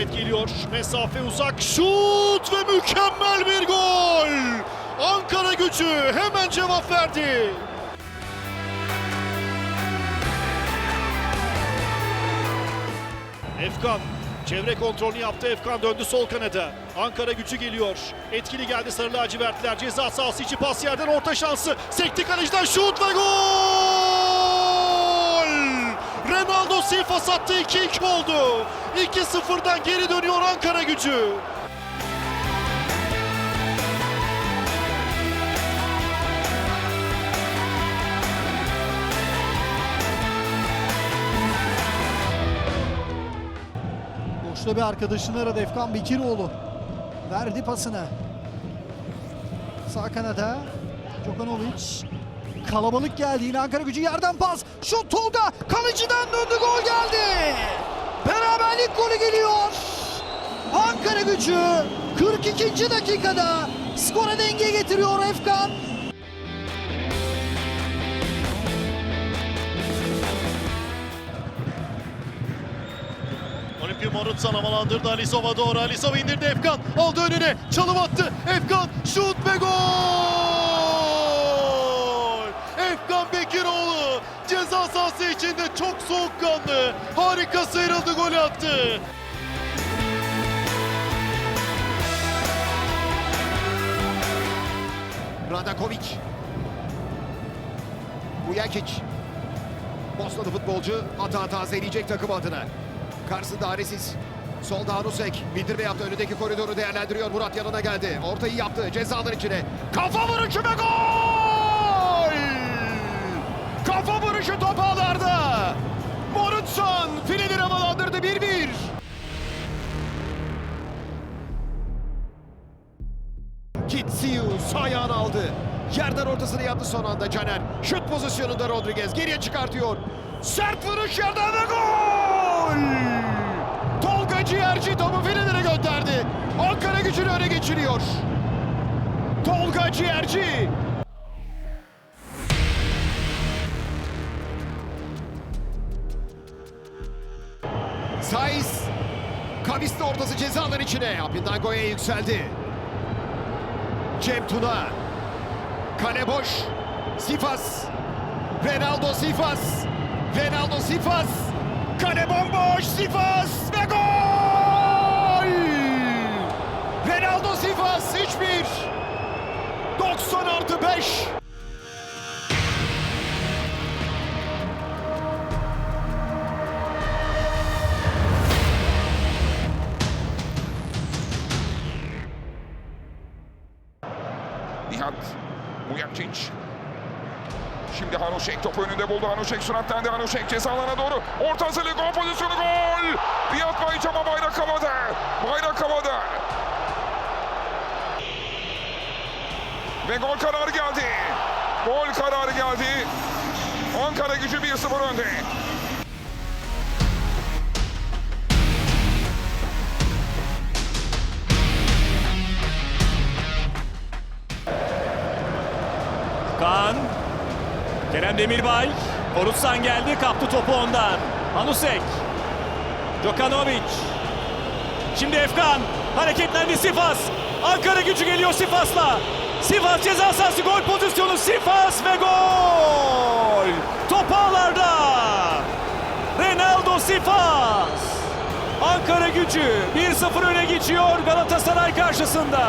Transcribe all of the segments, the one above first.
işaret geliyor. Mesafe uzak. Şut ve mükemmel bir gol. Ankara gücü hemen cevap verdi. Efkan çevre kontrolünü yaptı. Efkan döndü sol kanada. Ankara gücü geliyor. Etkili geldi sarı lacivertler. Ceza sahası içi pas yerden orta şansı. Sekti kaleciden şut ve gol! Ronaldo Silva sattı 2-2 oldu. 2-0'dan geri dönüyor Ankara gücü. Boşta bir arkadaşını aradı Efkan Bekiroğlu. Verdi pasını. Sağ kanada Djokanovic. Kalabalık geldi yine Ankara gücü yerden pas. Şut Tolga kaleciden döndü gol geldi. Beraberlik golü geliyor. Ankara gücü 42. dakikada skora denge getiriyor Efkan. Olimpia Morutsan havalandırdı Alisov'a doğru. Alisov indirdi Efkan. Aldı önüne. Çalım attı. Efkan şut ve gol! Efkan Bekiroğlu ceza sahası içinde çok soğukkanlı. Harika sıyrıldı gol attı. Radakovic. Bujakic. Bosnalı futbolcu hata tazeleyecek takım adına. Karşısında Aresiz. Solda Hanusek. Bindirme yaptı. Önündeki koridoru değerlendiriyor. Murat yanına geldi. Ortayı yaptı. Cezalar içine. Kafa vuruşu ve gol! Kafa vuruşu top ağlarda. Morutsan fileleri havalandırdı 1-1. Kitsiu sağ ayağını aldı. Yerden ortasını yaptı son anda Caner. Şut pozisyonunda Rodriguez geriye çıkartıyor. Sert vuruş yerden ve gol! Tolga Ciğerci topu filelere gönderdi. Ankara gücünü öne geçiriyor. Tolga Ciğerci. İçine. Apindago'ya yükseldi. Cem Tuna. Kale boş. Sifas. Ronaldo Sifas. Ronaldo Sifas. Kale bomboş. Sifas ve gol! Ronaldo Sifas 3-1. 90 artı 5. Buldu. Hanuşek süratlendi. Hanuşek ceza alanına doğru. Orta hazırlık gol pozisyonu gol. Nihat Bayiç ama bayrak havada. Bayrak havada. Ve gol kararı geldi. Gol kararı geldi. Ankara gücü 1-0 önde. Kerem Demirbay. Korutsan geldi kaptı topu ondan. Hanusek. Djokanovic. Şimdi Efkan. Hareketlendi Sifas. Ankara gücü geliyor Sifas'la. Sifas ceza sahası gol pozisyonu Sifas ve gol. Top ağlarda. Ronaldo Sifas. Ankara gücü 1-0 öne geçiyor Galatasaray karşısında.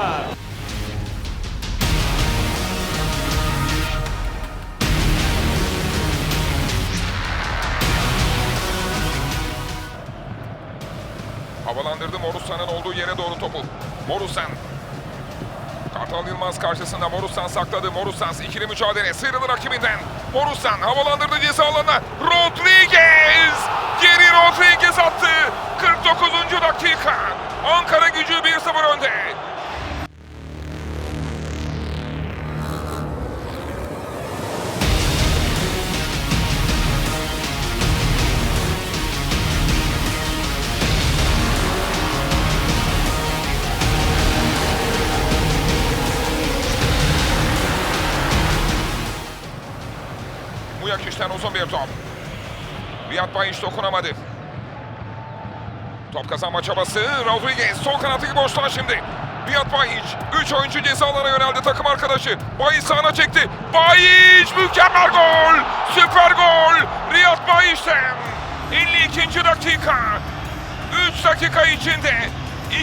Havalandırdı Morusan'ın olduğu yere doğru topu. Morusan. Kartal Yılmaz karşısında Morusan sakladı. Morusan ikili mücadele sıyrılır rakibinden. Morusan havalandırdı ceza alanına. Rodriguez! Geri Rodriguez attı. 49. dakika. Ankara gücü 1-0 önde. Uzun bir top. Riyad Bayiş dokunamadı. Top kazanma çabası. Rodriguez sol kanattaki boşluğa şimdi. Riyad Bayiç. 3 oyuncu cezalara yöneldi takım arkadaşı. Bayiç sağına çekti. Bayiç mükemmel gol. Süper gol. Riyad Bayiç'ten. 52. dakika. 3 dakika içinde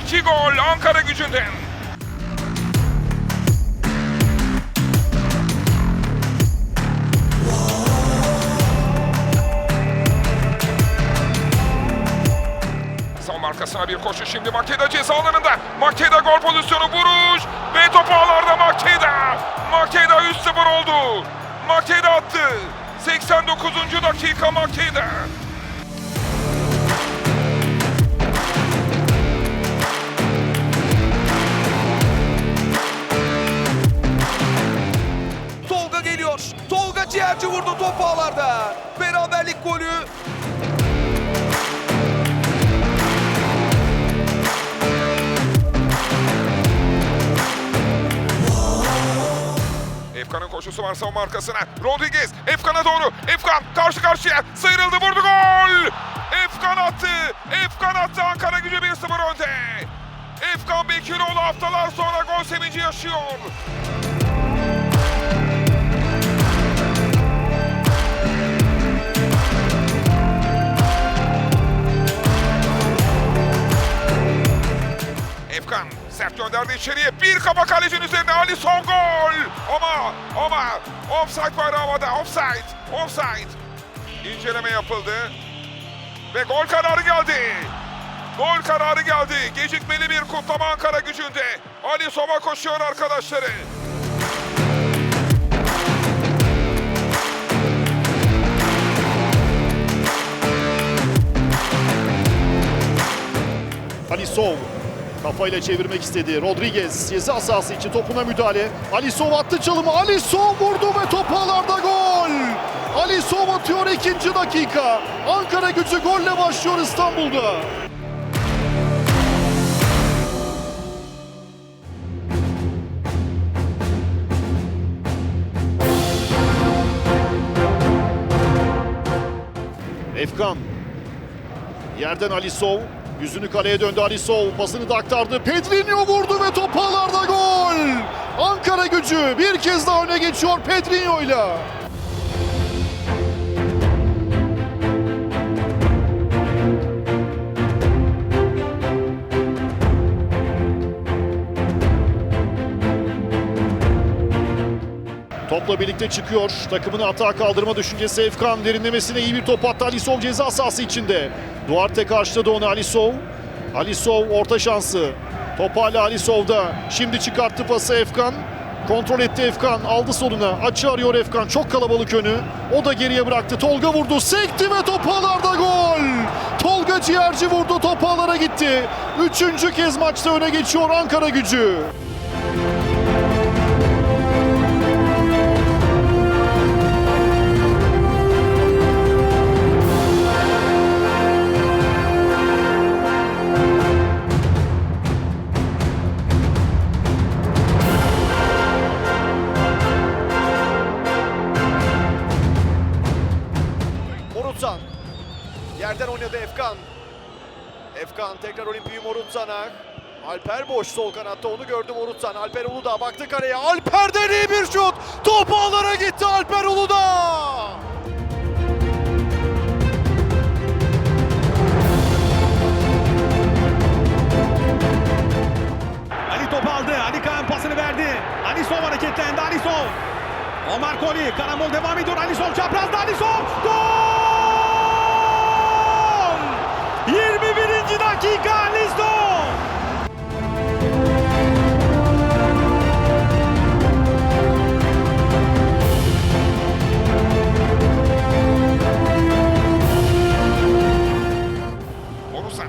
2 gol Ankara gücünden. Arkasına bir koşu şimdi Makeda ceza alanında. Makeda gol pozisyonu vuruş ve top ağlarda Makeda. Makeda 3-0 oldu. Makeda attı. 89. dakika Makeda. Tolga geliyor. Tolga ciğerci vurdu top ağlarda. Beraberlik golü. Efkan'ın koşusu var savunma arkasına. Rodriguez Efkan'a doğru. Efkan karşı karşıya sıyrıldı vurdu gol. Efkan attı. Efkan attı Ankara gücü 1-0 önde. Efkan Bekiroğlu haftalar sonra gol sevinci yaşıyor. Efkan sert gönderdi içeriye. Bir kafa kalecinin üzerine Ali son gol. Ama ama offside bayrağı havada. Offside. Offside. İnceleme yapıldı. Ve gol kararı geldi. Gol kararı geldi. Gecikmeli bir kutlama Ankara gücünde. Ali Sova koşuyor arkadaşları. Alisov kafayla çevirmek istedi. Rodriguez ceza sahası için topuna müdahale. Alisov attı çalımı. Alisov vurdu ve top ağlarda gol. Alisov atıyor ikinci dakika. Ankara gücü golle başlıyor İstanbul'da. Efkan Yerden Alisov. Yüzünü kaleye döndü Alisov. Pasını da aktardı. Pedrinho vurdu ve top ağlarda gol. Ankara gücü bir kez daha öne geçiyor Pedrinho ile. Topla birlikte çıkıyor. Takımını atağa kaldırma düşüncesi Efkan. Derinlemesine iyi bir top attı Alisov ceza sahası içinde. Duarte karşıladı onu Alisov. Alisov orta şansı. Top hala Alisov'da. Şimdi çıkarttı pası Efkan. Kontrol etti Efkan. Aldı soluna. Açı arıyor Efkan. Çok kalabalık önü. O da geriye bıraktı. Tolga vurdu. Sekti ve top ağlarda gol. Tolga Ciğerci vurdu. Top ağlara gitti. Üçüncü kez maçta öne geçiyor Ankara gücü. Tekrar Olimpiyi Morutsan'a. Alper boş sol kanatta onu gördü Morutsan. Alper Uludağ baktı kaleye. Alper'den iyi bir şut. Top ağlara gitti Alper Uludağ. Ali topu aldı. Ali Kaan pasını verdi. Ali Sov hareketlendi. Ali Sov. Omar Koli. Karambol devam ediyor. Ali Sov çaprazda. Ali Sov. Gol! 21. dakika Ali Sov. Morusan.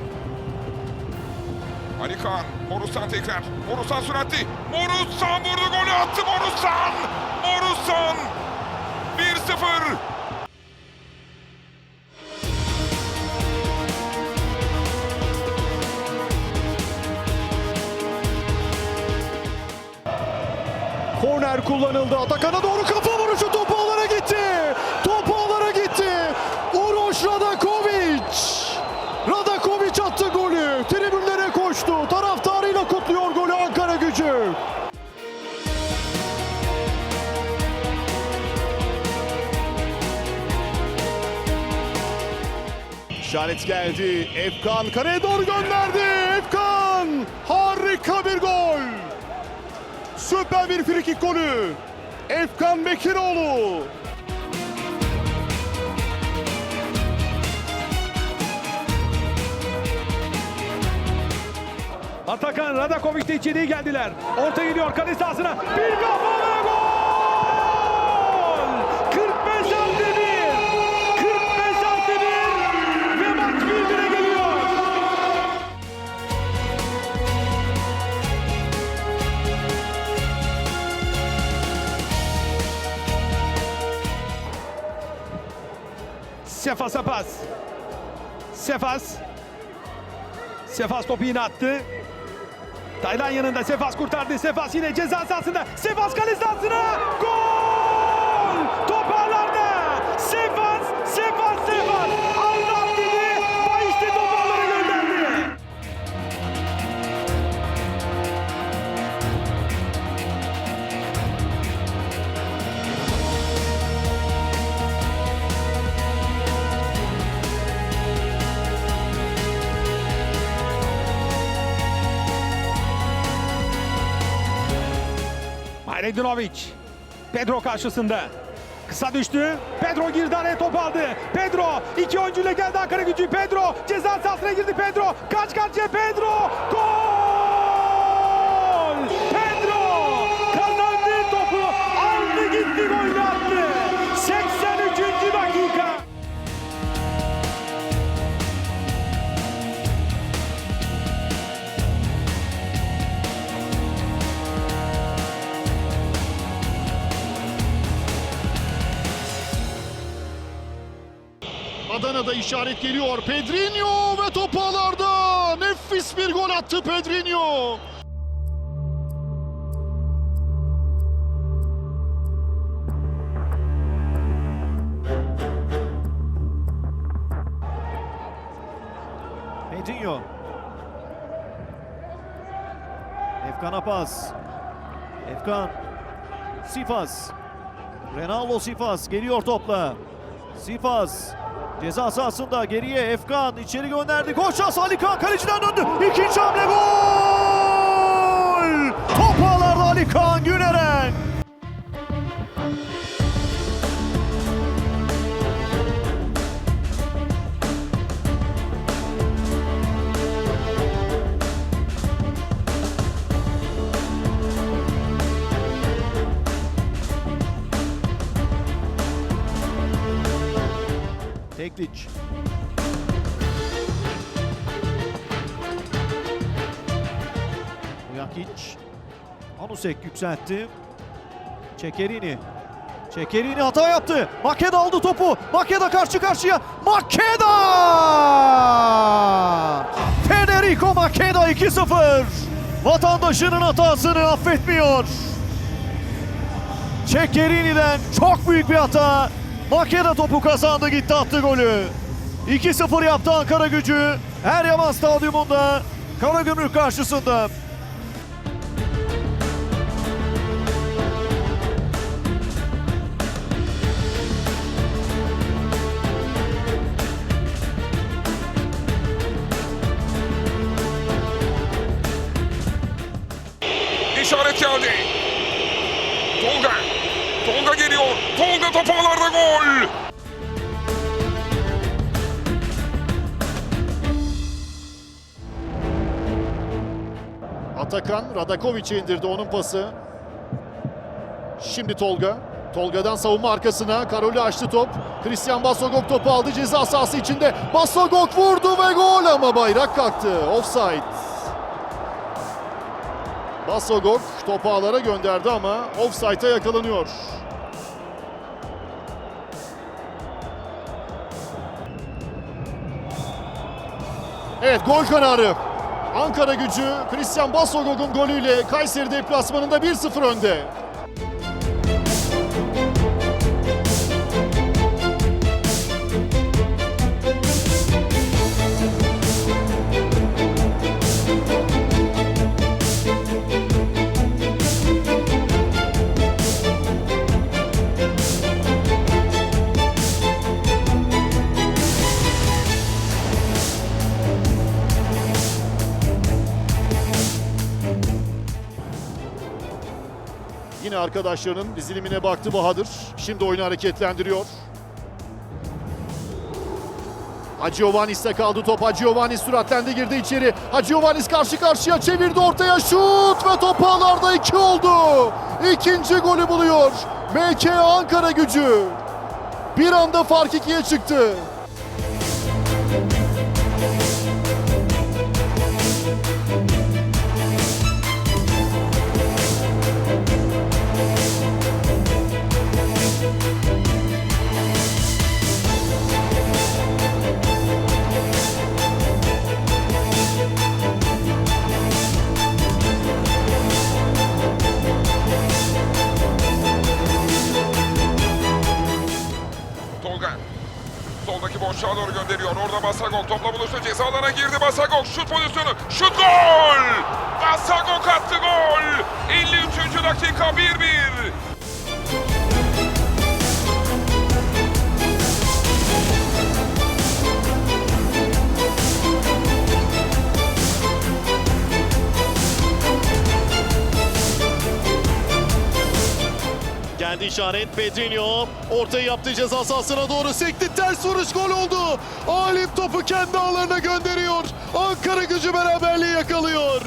Ali Kaan. Morusan tekrar. Morusan süratli. Morusan vurdu golü attı Morusan. Morusan. 1-0. korner kullanıldı. Atakan'a doğru kafa vuruşu topu ağlara gitti. Topu ağlara gitti. Uroş Radakovic. Radakovic attı golü. Tribünlere koştu. Taraftarıyla kutluyor golü Ankara gücü. İşaret geldi. Efkan kareye doğru gönderdi. Bir frikik golü. Efkan Bekiroğlu. Atakan Radakovic de içeriye geldiler. Orta gidiyor kale sahasına. Bir kafa Sefas'a pas. Sefas. Sefas topu yine attı. Taylan yanında Sefas kurtardı. Sefas yine ceza sahasında. Sefas kale sahasına. Gol! Majdinovic. Pedro karşısında. Kısa düştü. Pedro girdi araya top aldı. Pedro iki oyuncuyla geldi Ankara gücü. Pedro ceza sahasına girdi Pedro. Kaç karşıya Pedro. Gol! İşaret geliyor. Pedrinho ve top ağlarda. Nefis bir gol attı Pedrinho. Pedrinho. Efkan'a pas. Efkan. Sifas. Renaldo Sifas geliyor topla. Sifas. Ceza sahasında geriye Efkan içeri gönderdi. Koş şans Ali Kaan kaleciden döndü. İkinci hamle gol! Top ağlarda Ali Kaan Güneren. Uyakic. Anusek yükseltti. Çekerini. Çekerini hata yaptı. Makeda aldı topu. Makeda karşı karşıya. Makeda! Federico Makeda 2-0. Vatandaşının hatasını affetmiyor. Çekerini'den çok büyük bir hata. Makeda topu kazandı gitti attı golü. 2-0 yaptı Ankara gücü. Eryaman Stadyumunda Karagümrük karşısında. İşaret geldi. Tolga. Tolga geliyor. Tolga top ağlarda gol. Atakan Radakovic'e indirdi onun pası. Şimdi Tolga. Tolga'dan savunma arkasına. Karol'i açtı top. Christian Basogok topu aldı ceza sahası içinde. Basogok vurdu ve gol ama bayrak kalktı. Offside. Basogok topu ağlara gönderdi ama offside'a yakalanıyor. Evet gol kararı. Ankara gücü Christian Basogok'un golüyle Kayseri deplasmanında 1-0 önde. Arkadaşlarının dizilimine baktı Bahadır. Şimdi oyunu hareketlendiriyor. Hacıovannis'te kaldı top. Hacıovannis süratlendi girdi içeri. Hacıovannis karşı karşıya çevirdi ortaya şut ve top ağlarda iki oldu. İkinci golü buluyor. MK Ankara gücü. Bir anda fark ikiye çıktı. Orada Basagok topla buluştu. Ceza alana girdi Basagok. Şut pozisyonu. Şut gol! Basagok attı gol. 53. dakika 1-1. Geldi işaret Pedrinho. Ortayı yaptı ceza sahasına doğru sekti. Ters vuruş gol oldu. Alim topu kendi ağlarına gönderiyor. Ankara gücü beraberliği yakalıyor.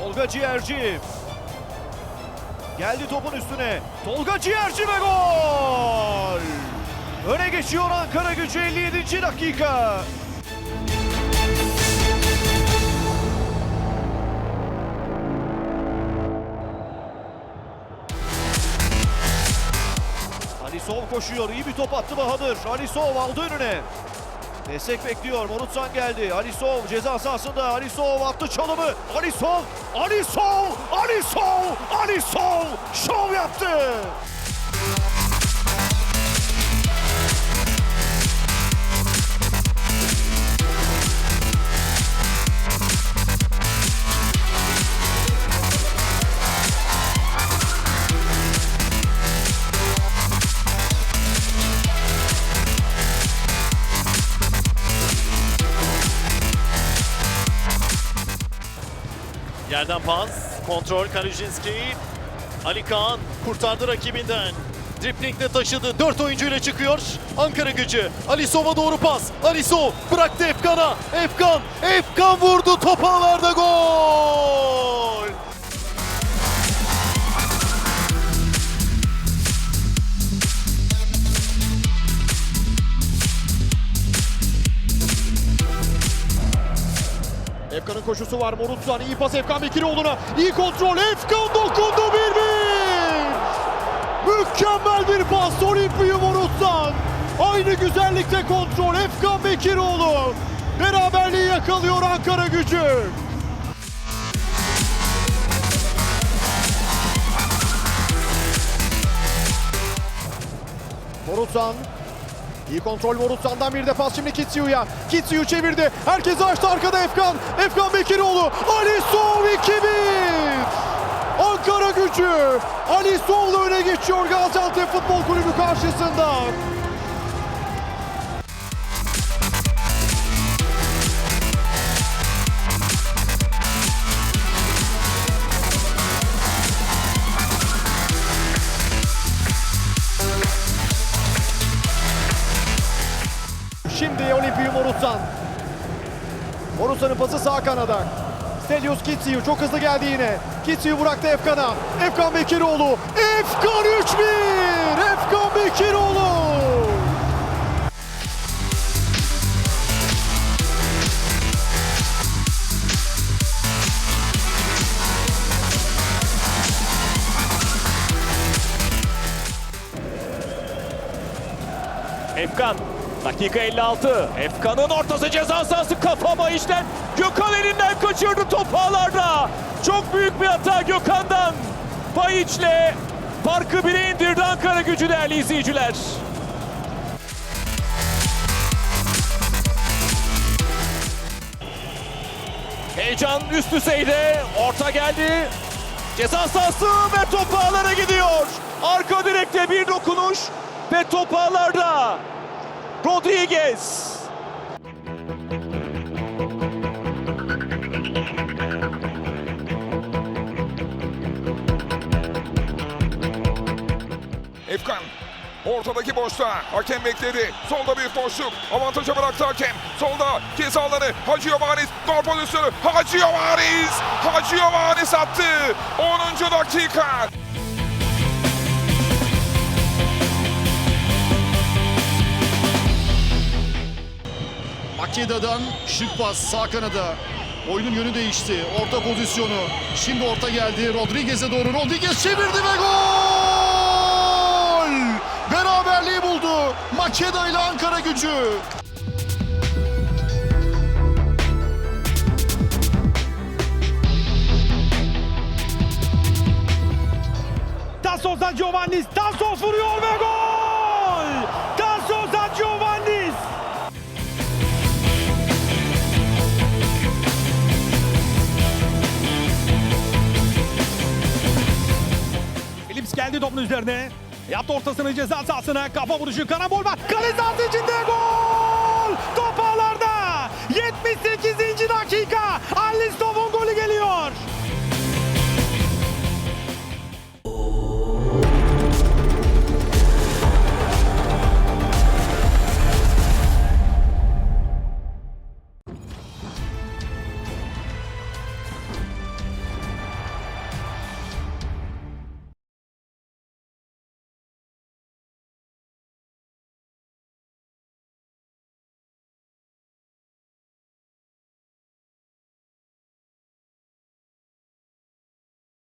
Tolga Ciğerci. Geldi topun üstüne. Tolga Ciğerci ve gol! Öne geçiyor Ankara gücü 57. dakika. Alisov koşuyor. İyi bir top attı Bahadır. Alisov aldı önüne. Destek bekliyor. Morutsan geldi. Alisov ceza sahasında. Alisov attı çalımı. Alisov! Alisov! Alisov! Alisov! Şov yaptı. Yerden pas, kontrol Kalujinski. Ali Kaan kurtardı rakibinden. Driplingle taşıdı. Dört oyuncuyla çıkıyor. Ankara gücü. Alisov'a doğru pas. Alisov bıraktı Efkan'a. Efkan. Efkan vurdu. Top ağlarda gol. Efkan'ın koşusu var. Morutsan iyi pas Efkan Bekiroğlu'na. İyi kontrol. Efkan dokundu 1-1. Mükemmel bir pas. Olimpiyo Morutsan. Aynı güzellikte kontrol. Efkan Bekiroğlu. Beraberliği yakalıyor Ankara gücü. Morutsan İyi kontrol Morutsan'dan bir de şimdi Kitsiu'ya. Kitsiu çevirdi. Herkes açtı arkada Efkan. Efkan Bekiroğlu. Ali Sov 2-1. Ankara gücü. Ali Sov'la öne geçiyor Gaziantep Futbol Kulübü karşısında. Sağ kanada. Stelios Kitsiu çok hızlı geldi yine. Kitsiu bıraktı Efkan'a. Efkan Bekiroğlu. Efkan 3-1. Efkan Bekiroğlu. Dakika 56. Efkan'ın ortası ceza sahası kafama işten. Gökhan elinden kaçırdı top ağlarda. Çok büyük bir hata Gökhan'dan. Payiç'le farkı 1'e indirdi Ankara gücü değerli izleyiciler. Heyecan üst düzeyde. Orta geldi. Ceza sahası ve top ağlara gidiyor. Arka direkte bir dokunuş ve top ağlarda. Rodriguez. Efkan ortadaki boşta hakem bekledi. Solda bir boşluk. Avantaja bıraktı hakem. Solda cezaları Hacı Yavanis. Gol pozisyonu Hacı Yavanis. Hacı Yavanis attı. 10. dakika. Makeda'dan şık pas sağ kanada. Oyunun yönü değişti. Orta pozisyonu. Şimdi orta geldi. Rodriguez'e doğru. Rodriguez çevirdi ve gol! Beraberliği buldu. Makeda ile Ankara gücü. Tassos'dan Giovannis. Tassos vuruyor ve gol! Geldi topun üzerine. Yaptı ortasını ceza sahasına. Kafa vuruşu karambol var. Kale sahası içinde gol! Top ağlarda. 78. dakika. Alistov'un golü geliyor.